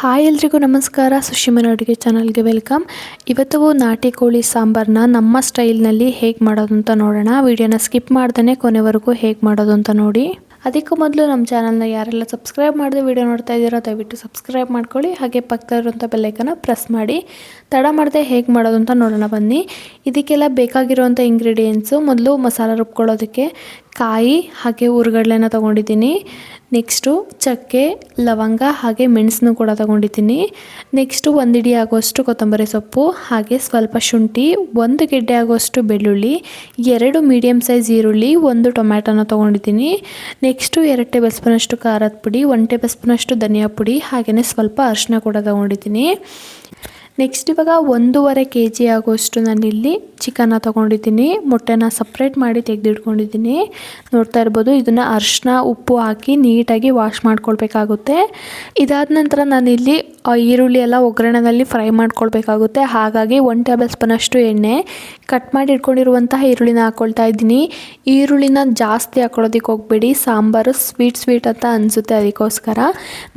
Hi ಎಲ್ರಿಗೂ ನಮಸ್ಕಾರ. ಸುಶಿಮನ ಅಡುಗೆ ಚಾನಲ್ಗೆ ವೆಲ್ಕಮ್. ಇವತ್ತು ನಾಟಿ ಕೋಳಿ ಸಾಂಬಾರನ್ನ ನಮ್ಮ ಸ್ಟೈಲ್ನಲ್ಲಿ ಹೇಗೆ ಮಾಡೋದು ಅಂತ ನೋಡೋಣ. ವಿಡಿಯೋನ ಸ್ಕಿಪ್ ಮಾಡ್ದೇ ಕೊನೆವರೆಗೂ ಹೇಗೆ ಮಾಡೋದು ಅಂತ ನೋಡಿ. ಅದಕ್ಕೂ ಮೊದಲು ನಮ್ಮ ಚಾನಲ್ನ ಯಾರೆಲ್ಲ ಸಬ್ಸ್ಕ್ರೈಬ್ ಮಾಡಿದೆ ವಿಡಿಯೋ ನೋಡ್ತಾ ಇದ್ದೀರೋ ದಯವಿಟ್ಟು ಸಬ್ಸ್ಕ್ರೈಬ್ ಮಾಡ್ಕೊಳ್ಳಿ. ಹಾಗೆ ಪಕ್ಕದಲ್ಲಿರುವಂಥ ಬೆಲ್ಲೈಕನ್ನ ಪ್ರೆಸ್ ಮಾಡಿ. ತಡ ಮಾಡದೆ ಹೇಗೆ ಮಾಡೋದು ಅಂತ ನೋಡೋಣ ಬನ್ನಿ. ಇದಕ್ಕೆಲ್ಲ ಬೇಕಾಗಿರುವಂಥ ಇಂಗ್ರೀಡಿಯೆಂಟ್ಸು ಮೊದಲು ಮಸಾಲ ರುಬ್ಕೊಳ್ಳೋದಕ್ಕೆ ಕಾಯಿ ಹಾಗೆ ಉರುಗಡ್ಲೆನ ತೊಗೊಂಡಿದ್ದೀನಿ. ನೆಕ್ಸ್ಟು ಚಕ್ಕೆ, ಲವಂಗ ಹಾಗೆ ಮೆಣಸನ್ನು ಕೂಡ ತೊಗೊಂಡಿದ್ದೀನಿ. ನೆಕ್ಸ್ಟು ಒಂದು ಇಡಿ ಆಗುವಷ್ಟು ಕೊತ್ತಂಬರಿ ಸೊಪ್ಪು, ಹಾಗೆ ಸ್ವಲ್ಪ ಶುಂಠಿ, ಒಂದು ಗೆಡ್ಡೆ ಆಗುವಷ್ಟು ಬೆಳ್ಳುಳ್ಳಿ, ಎರಡು ಮೀಡಿಯಮ್ ಸೈಜ್ ಈರುಳ್ಳಿ, ಒಂದು ಟೊಮ್ಯಾಟೊನ ತೊಗೊಂಡಿದ್ದೀನಿ. ನೆಕ್ಸ್ಟು ಎರಡು ಟೇಬಲ್ ಸ್ಪೂನಷ್ಟು ಖಾರದ ಪುಡಿ, ಒಂದು ಟೇಬಲ್ ಸ್ಪೂನಷ್ಟು ಧನಿಯಾ ಪುಡಿ ಹಾಗೆಯೇ ಸ್ವಲ್ಪ ಅರಿಶಿನ ಕೂಡ ತೊಗೊಂಡಿದ್ದೀನಿ. ನೆಕ್ಸ್ಟ್ ಇವಾಗ ಒಂದೂವರೆ ಕೆ ಜಿ ಆಗೋಷ್ಟು ನಾನಿಲ್ಲಿ ಚಿಕನ್ನ ತೊಗೊಂಡಿದ್ದೀನಿ. ಮೊಟ್ಟೆನ ಸಪ್ರೇಟ್ ಮಾಡಿ ತೆಗೆದಿಟ್ಕೊಂಡಿದ್ದೀನಿ. ನೋಡ್ತಾ ಇರ್ಬೋದು ಇದನ್ನು ಅರಿಶಿನ ಉಪ್ಪು ಹಾಕಿ ನೀಟಾಗಿ ವಾಶ್ ಮಾಡ್ಕೊಳ್ಬೇಕಾಗುತ್ತೆ. ಇದಾದ ನಂತರ ನಾನಿಲ್ಲಿ ಈರುಳ್ಳಿ ಎಲ್ಲ ಒಗ್ಗರಣೆಯಲ್ಲಿ ಫ್ರೈ ಮಾಡ್ಕೊಳ್ಬೇಕಾಗುತ್ತೆ. ಹಾಗಾಗಿ ಒನ್ ಟೇಬಲ್ ಸ್ಪೂನಷ್ಟು ಎಣ್ಣೆ. ಕಟ್ ಮಾಡಿ ಇಟ್ಕೊಂಡಿರುವಂತಹ ಈರುಳ್ಳಿನ ಹಾಕ್ಕೊಳ್ತಾ ಇದ್ದೀನಿ. ಈರುಳ್ಳಿನ ಜಾಸ್ತಿ ಹಾಕೊಳ್ಳೋದಕ್ಕೆ ಹೋಗಬೇಡಿ. ಸಾಂಬಾರು ಸ್ವೀಟ್ ಸ್ವೀಟ್ ಅಂತ ಅನಿಸುತ್ತೆ ಅದಕ್ಕೋಸ್ಕರ.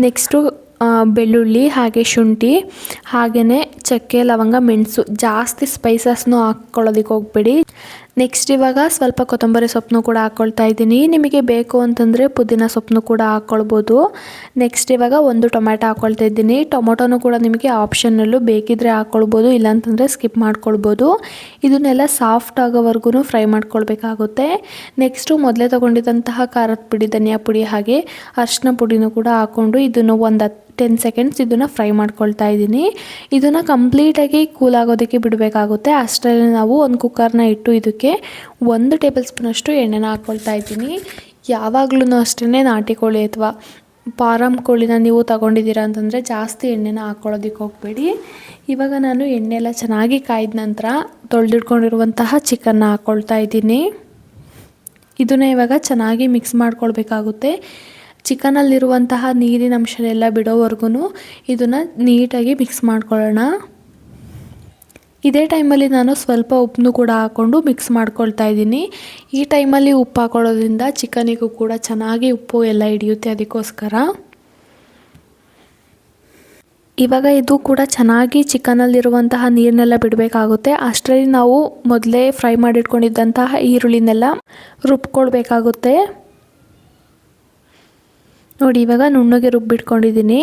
ನೆಕ್ಸ್ಟು ಬೆಳ್ಳುಳ್ಳಿ ಹಾಗೆ ಶುಂಠಿ ಹಾಗೆಯೇ ಚಕ್ಕೆ, ಲವಂಗ, ಮೆಣಸು ಜಾಸ್ತಿ ಸ್ಪೈಸಸ್ನು ಹಾಕ್ಕೊಳ್ಳೋದಕ್ಕೆ ಹೋಗ್ಬೇಡಿ. ನೆಕ್ಸ್ಟ್ ಇವಾಗ ಸ್ವಲ್ಪ ಕೊತ್ತಂಬರಿ ಸೊಪ್ಪನ್ನು ಕೂಡ ಹಾಕ್ಕೊಳ್ತಾ ಇದ್ದೀನಿ. ನಿಮಗೆ ಬೇಕು ಅಂತಂದರೆ ಪುದೀನ ಸೊಪ್ಪನ್ನು ಕೂಡ ಹಾಕ್ಕೊಳ್ಬೋದು ನೆಕ್ಸ್ಟ್ ಇವಾಗ ಒಂದು ಟೊಮ್ಯಾಟೊ ಹಾಕ್ಕೊಳ್ತಾ ಇದ್ದೀನಿ. ಟೊಮೊಟೊನು ಕೂಡ ನಿಮಗೆ ಆಪ್ಷನ್ನಲ್ಲೂ ಬೇಕಿದ್ದರೆ ಹಾಕ್ಕೊಳ್ಬೋದು ಇಲ್ಲಾಂತಂದರೆ ಸ್ಕಿಪ್ ಮಾಡ್ಕೊಳ್ಬೋದು. ಇದನ್ನೆಲ್ಲ ಸಾಫ್ಟ್ ಆಗೋವರೆಗೂ ಫ್ರೈ ಮಾಡ್ಕೊಳ್ಬೇಕಾಗುತ್ತೆ. ನೆಕ್ಸ್ಟು ಮೊದಲೇ ತೊಗೊಂಡಿದ್ದಂತಹ ಖಾರದ ಪುಡಿ, ಧನಿಯಾ ಪುಡಿ ಹಾಗೆ ಅರಿಶಿನ ಪುಡಿನೂ ಕೂಡ ಹಾಕ್ಕೊಂಡು ಇದನ್ನು ಒಂದು ಟೆನ್ ಸೆಕೆಂಡ್ಸ್ ಇದನ್ನು ಫ್ರೈ ಮಾಡ್ಕೊಳ್ತಾ ಇದ್ದೀನಿ. ಇದನ್ನು ಕಂಪ್ಲೀಟಾಗಿ ಕೂಲ್ ಆಗೋದಕ್ಕೆ ಬಿಡಬೇಕಾಗುತ್ತೆ. ಅಷ್ಟರಲ್ಲಿ ನಾವು ಒಂದು ಕುಕ್ಕರ್ನ ಇಟ್ಟು ಇದಕ್ಕೆ ಒಂದು ಟೇಬಲ್ ಸ್ಪೂನಷ್ಟು ಎಣ್ಣೆನ ಹಾಕ್ಕೊಳ್ತಾ ಇದ್ದೀನಿ. ಯಾವಾಗಲೂ ಅಷ್ಟೇ ನಾಟಿ ಕೋಳಿ ಅಥವಾ ಪಾರಮ್ ಕೋಳಿನ ನೀವು ತಗೊಂಡಿದ್ದೀರಾ ಅಂತಂದರೆ ಜಾಸ್ತಿ ಎಣ್ಣೆನ ಹಾಕ್ಕೊಳ್ಳೋದಕ್ಕೆ ಹೋಗಬೇಡಿ. ಇವಾಗ ನಾನು ಎಣ್ಣೆ ಎಲ್ಲ ಚೆನ್ನಾಗಿ ಕಾಯ್ದ ನಂತರ ತೊಳೆದಿಟ್ಕೊಂಡಿರುವಂತಹ ಚಿಕನ್ನ ಹಾಕ್ಕೊಳ್ತಾ ಇದ್ದೀನಿ. ಇದನ್ನ ಇವಾಗ ಚೆನ್ನಾಗಿ ಮಿಕ್ಸ್ ಮಾಡ್ಕೊಳ್ಬೇಕಾಗುತ್ತೆ. ಚಿಕನಲ್ಲಿರುವಂತಹ ನೀರಿನ ಅಂಶನೆಲ್ಲ ಬಿಡೋವರೆಗೂ ಇದನ್ನು ನೀಟಾಗಿ ಮಿಕ್ಸ್ ಮಾಡ್ಕೊಳ್ಳೋಣ. ಇದೇ ಟೈಮಲ್ಲಿ ನಾನು ಸ್ವಲ್ಪ ಉಪ್ಪನ್ನು ಕೂಡ ಹಾಕ್ಕೊಂಡು ಮಿಕ್ಸ್ ಮಾಡ್ಕೊಳ್ತಾ ಇದ್ದೀನಿ. ಈ ಟೈಮಲ್ಲಿ ಉಪ್ಪು ಹಾಕೊಳ್ಳೋದ್ರಿಂದ ಚಿಕನಿಗೂ ಕೂಡ ಚೆನ್ನಾಗಿ ಉಪ್ಪು ಎಲ್ಲ ಹಿಡಿಯುತ್ತೆ ಅದಕ್ಕೋಸ್ಕರ. ಇವಾಗ ಇದು ಕೂಡ ಚೆನ್ನಾಗಿ ಚಿಕನಲ್ಲಿರುವಂತಹ ನೀರನ್ನೆಲ್ಲ ಬಿಡಬೇಕಾಗುತ್ತೆ. ಅಷ್ಟರಲ್ಲಿ ನಾವು ಮೊದಲೇ ಫ್ರೈ ಮಾಡಿಟ್ಕೊಂಡಿದ್ದಂತಹ ಈರುಳ್ಳಿನೆಲ್ಲ ರುಬ್ಕೊಳ್ಬೇಕಾಗುತ್ತೆ. ನೋಡಿ, ಇವಾಗ ನುಣ್ಣಗೆ ರುಬ್ಬಿಟ್ಕೊಂಡಿದ್ದೀನಿ.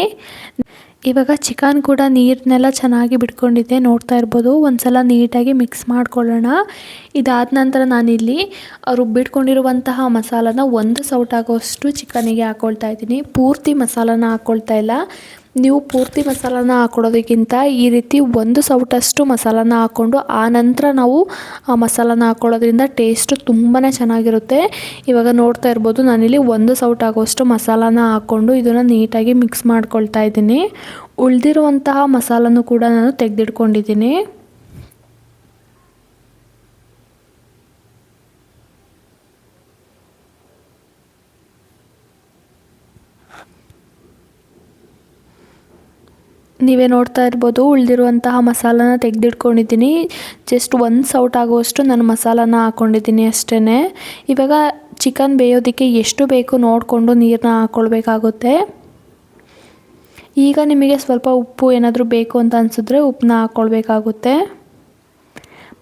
ಇವಾಗ ಚಿಕನ್ ಕೂಡ ನೀರನ್ನೆಲ್ಲ ಚೆನ್ನಾಗಿ ಬಿಟ್ಕೊಂಡಿದ್ದೆ, ನೋಡ್ತಾ ಇರ್ಬೋದು. ಒಂದು ಸಲ ನೀಟಾಗಿ ಮಿಕ್ಸ್ ಮಾಡ್ಕೊಳ್ಳೋಣ. ಇದಾದ ನಂತರ ನಾನಿಲ್ಲಿ ರುಬ್ಬಿಟ್ಕೊಂಡಿರುವಂತಹ ಮಸಾಲನ ಒಂದು ಸೌಟಾಗೋಷ್ಟು ಚಿಕನಿಗೆ ಹಾಕ್ಕೊಳ್ತಾ ಇದ್ದೀನಿ. ಪೂರ್ತಿ ಮಸಾಲನ ಹಾಕ್ಕೊಳ್ತಾ ಇಲ್ಲ. ನೀವು ಪೂರ್ತಿ ಮಸಾಲಾನ ಹಾಕ್ಕೊಡೋದಕ್ಕಿಂತ ಈ ರೀತಿ ಒಂದು ಸೌಟಷ್ಟು ಮಸಾಲಾನ ಹಾಕ್ಕೊಂಡು ಆ ನಂತರ ನಾವು ಆ ಮಸಾಲಾನ ಹಾಕ್ಕೊಳ್ಳೋದ್ರಿಂದ ಟೇಸ್ಟು ತುಂಬಾ ಚೆನ್ನಾಗಿರುತ್ತೆ. ಇವಾಗ ನೋಡ್ತಾ ಇರ್ಬೋದು, ನಾನಿಲ್ಲಿ ಒಂದು ಸೌಟ್ ಆಗೋಷ್ಟು ಮಸಾಲಾನ ಹಾಕ್ಕೊಂಡು ಇದನ್ನು ನೀಟಾಗಿ ಮಿಕ್ಸ್ ಮಾಡ್ಕೊಳ್ತಾ ಇದ್ದೀನಿ. ಉಳಿದಿರುವಂತಹ ಮಸಾಲನೂ ಕೂಡ ನಾನು ತೆಗೆದಿಟ್ಕೊಂಡಿದ್ದೀನಿ. ನೀವೇ ನೋಡ್ತಾ ಇರ್ಬೋದು, ಉಳಿದಿರುವಂತಹ ಮಸಾಲಾನ ತೆಗೆದಿಟ್ಕೊಂಡಿದ್ದೀನಿ. ಜಸ್ಟ್ ಒಂದು ಸೌಟ್ ಆಗುವಷ್ಟು ನಾನು ಮಸಾಲಾನ ಹಾಕ್ಕೊಂಡಿದ್ದೀನಿ ಅಷ್ಟೇ ಇವಾಗ ಚಿಕನ್ ಬೇಯೋದಕ್ಕೆ ಎಷ್ಟು ಬೇಕು ನೋಡಿಕೊಂಡು ನೀರನ್ನ ಹಾಕ್ಕೊಳ್ಬೇಕಾಗುತ್ತೆ ಈಗ ನಿಮಗೆ ಸ್ವಲ್ಪ ಉಪ್ಪು ಏನಾದರೂ ಬೇಕು ಅಂತ ಅನಿಸಿದ್ರೆ ಉಪ್ಪನ್ನ ಹಾಕ್ಕೊಳ್ಬೇಕಾಗುತ್ತೆ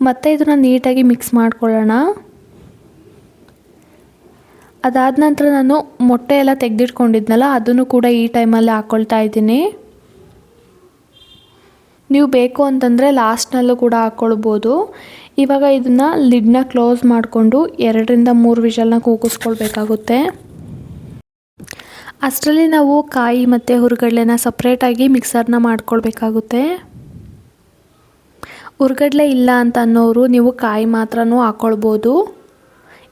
ಮತ್ತು ಇದನ್ನು ನೀಟಾಗಿ ಮಿಕ್ಸ್ ಮಾಡ್ಕೊಳ್ಳೋಣ. ಅದಾದ ನಂತರ ನಾನು ಮೊಟ್ಟೆ ಎಲ್ಲ ತೆಗೆದಿಟ್ಕೊಂಡಿದ್ನಲ್ಲ, ಅದನ್ನು ಕೂಡ ಈ ಟೈಮಲ್ಲಿ ಹಾಕ್ಕೊಳ್ತಾ ಇದ್ದೀನಿ. ನೀವು ಬೇಕು ಅಂತಂದರೆ ಲಾಸ್ಟ್ನಲ್ಲೂ ಕೂಡ ಹಾಕ್ಕೊಳ್ಬೋದು ಇವಾಗ ಇದನ್ನು ಲಿಡ್ನ ಕ್ಲೋಸ್ ಮಾಡಿಕೊಂಡು ಎರಡರಿಂದ ಮೂರು ವಿಷಲ್ನ ಕೂಗಿಸ್ಕೊಳ್ಬೇಕಾಗುತ್ತೆ. ಅಷ್ಟರಲ್ಲಿ ನಾವು ಕಾಯಿ ಮತ್ತು ಹುರುಗಡ್ಲೆನ ಸಪ್ರೇಟಾಗಿ ಮಿಕ್ಸರ್ನ ಮಾಡ್ಕೊಳ್ಬೇಕಾಗುತ್ತೆ. ಹುರ್ಗಡ್ಲೆ ಇಲ್ಲ ಅಂತ ಅನ್ನೋರು ನೀವು ಕಾಯಿ ಮಾತ್ರನೂ ಹಾಕ್ಕೊಳ್ಬೋದು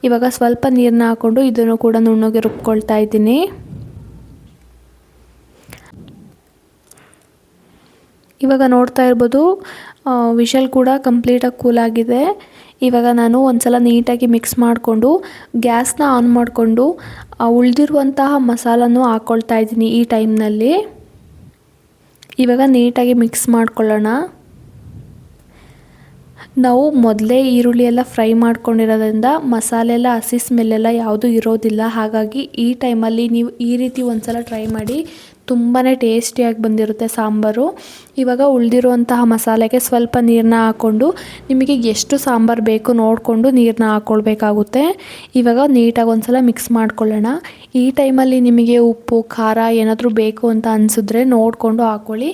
ಇವಾಗ ಸ್ವಲ್ಪ ನೀರನ್ನ ಹಾಕ್ಕೊಂಡು ಇದನ್ನು ಕೂಡ ನುಣ್ಣಗೆ ರುಬ್ಕೊಳ್ತಾ ಇದ್ದೀನಿ. ಇವಾಗ ನೋಡ್ತಾ ಇರ್ಬೋದು ವಿಷಲ್ ಕೂಡ ಕಂಪ್ಲೀಟಾಗಿ ಆಗಿದೆ. ಇವಾಗ ನಾನು ಒಂದ್ಸಲ ನೀಟಾಗಿ ಮಿಕ್ಸ್ ಮಾಡಿಕೊಂಡು ಗ್ಯಾಸ್ನ ಆನ್ ಮಾಡಿಕೊಂಡು ಉಳಿದಿರುವಂತಹ ಮಸಾಲನೂ ಹಾಕ್ಕೊಳ್ತಾ ಇದ್ದೀನಿ ಈ ಟೈಮ್ನಲ್ಲಿ ಇವಾಗ ನೀಟಾಗಿ ಮಿಕ್ಸ್ ಮಾಡ್ಕೊಳ್ಳೋಣ. ನಾವು ಮೊದಲೇ ಈರುಳ್ಳಿ ಎಲ್ಲ ಫ್ರೈ ಮಾಡ್ಕೊಂಡಿರೋದ್ರಿಂದ ಮಸಾಲೆ ಎಲ್ಲ, ಹಸಿ ಸ್ಮೆಲ್ಲೆಲ್ಲ ಯಾವುದೂ ಇರೋದಿಲ್ಲ. ಹಾಗಾಗಿ ಈ ಟೈಮಲ್ಲಿ ನೀವು ಈ ರೀತಿ ಒಂದು ಸಲ ಟ್ರೈ ಮಾಡಿ ತುಂಬಾ ಟೇಸ್ಟಿಯಾಗಿ ಬಂದಿರುತ್ತೆ ಸಾಂಬಾರು. ಇವಾಗ ಉಳಿದಿರುವಂತಹ ಮಸಾಲೆಗೆ ಸ್ವಲ್ಪ ನೀರನ್ನ ಹಾಕ್ಕೊಂಡು ನಿಮಗೆ ಎಷ್ಟು ಸಾಂಬಾರು ಬೇಕು ನೋಡಿಕೊಂಡು ನೀರನ್ನ ಹಾಕ್ಕೊಳ್ಬೇಕಾಗುತ್ತೆ ಇವಾಗ ನೀಟಾಗಿ ಒಂದ್ಸಲ ಮಿಕ್ಸ್ ಮಾಡ್ಕೊಳ್ಳೋಣ. ಈ ಟೈಮಲ್ಲಿ ನಿಮಗೆ ಉಪ್ಪು, ಖಾರ ಏನಾದರೂ ಬೇಕು ಅಂತ ಅನಿಸಿದ್ರೆ ನೋಡಿಕೊಂಡು ಹಾಕ್ಕೊಳ್ಳಿ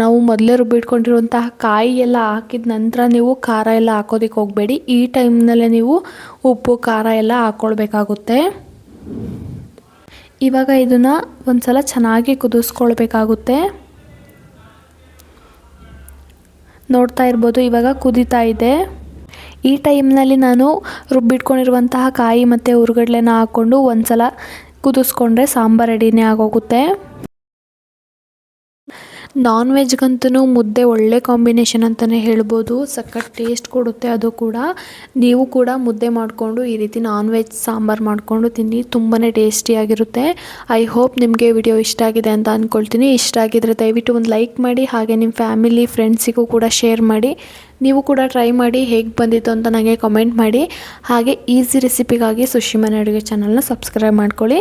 ನಾವು ಮೊದಲೇ ರುಬ್ಬಿಟ್ಕೊಂಡಿರುವಂತಹ ಕಾಯಿ ಎಲ್ಲ ಹಾಕಿದ ನಂತರ ನೀವು ಖಾರ ಎಲ್ಲ ಹಾಕೋದಕ್ಕೆ ಹೋಗಬೇಡಿ. ಈ ಟೈಮ್ನಲ್ಲೇ ನೀವು ಉಪ್ಪು, ಖಾರ ಎಲ್ಲ ಹಾಕ್ಕೊಳ್ಬೇಕಾಗುತ್ತೆ ಇವಾಗ ಇದನ್ನು ಒಂದು ಸಲ ಚೆನ್ನಾಗಿ ಕುದಿಸ್ಕೊಳ್ಬೇಕಾಗುತ್ತೆ. ನೋಡ್ತಾ ಇರ್ಬೋದು, ಇವಾಗ ಕುದೀತಾ ಇದೆ. ಈ ಟೈಮ್ನಲ್ಲಿ ನಾನು ರುಬ್ಬಿಟ್ಕೊಂಡಿರುವಂತಹ ಕಾಯಿ ಮತ್ತು ಹುರ್ಗಡ್ಲೆನ ಹಾಕ್ಕೊಂಡು ಒಂದು ಸಲ ಕುದಿಸ್ಕೊಂಡ್ರೆ ಸಾಂಬಾರು ರೆಡಿನೇ ಆಗೋಗುತ್ತೆ. ನಾನ್ ವೆಜ್ಗಂತೂ ಮುದ್ದೆ ಒಳ್ಳೆ ಕಾಂಬಿನೇಷನ್ ಅಂತಲೇ ಹೇಳ್ಬೋದು. ಸಖತ್ ಟೇಸ್ಟ್ ಕೊಡುತ್ತೆ ಅದು ಕೂಡ. ನೀವು ಕೂಡ ಮುದ್ದೆ ಮಾಡಿಕೊಂಡು ಈ ರೀತಿ ನಾನ್ ವೆಜ್ ಸಾಂಬಾರು ಮಾಡಿಕೊಂಡು ತಿನ್ನಿ. ತುಂಬಾ ಟೇಸ್ಟಿಯಾಗಿರುತ್ತೆ ಐ ಹೋಪ್ ನಿಮಗೆ ವಿಡಿಯೋ ಇಷ್ಟ ಆಗಿದೆ ಅಂತ ಅಂದ್ಕೊಳ್ತೀನಿ ಇಷ್ಟ ಆಗಿದ್ರೆ ದಯವಿಟ್ಟು ಒಂದು ಲೈಕ್ ಮಾಡಿ, ಹಾಗೆ ನಿಮ್ಮ ಫ್ಯಾಮಿಲಿ ಫ್ರೆಂಡ್ಸಿಗೂ ಕೂಡ ಶೇರ್ ಮಾಡಿ. ನೀವು ಕೂಡ ಟ್ರೈ ಮಾಡಿ, ಹೇಗೆ ಬಂದಿತ್ತು ಅಂತ ನನಗೆ ಕಮೆಂಟ್ ಮಾಡಿ. ಹಾಗೆ ಈಸಿ ರೆಸಿಪಿಗಾಗಿ ಸುಶಿಮನೆ ಅಡುಗೆ ಚಾನಲ್ನ ಸಬ್ಸ್ಕ್ರೈಬ್ ಮಾಡ್ಕೊಳ್ಳಿ.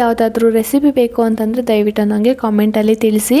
ಯಾವುದಾದ್ರೂ ರೆಸಿಪಿ ಬೇಕು ಅಂತಂದರೆ ದಯವಿಟ್ಟು ನನಗೆ ಕಾಮೆಂಟಲ್ಲಿ ತಿಳಿಸಿ.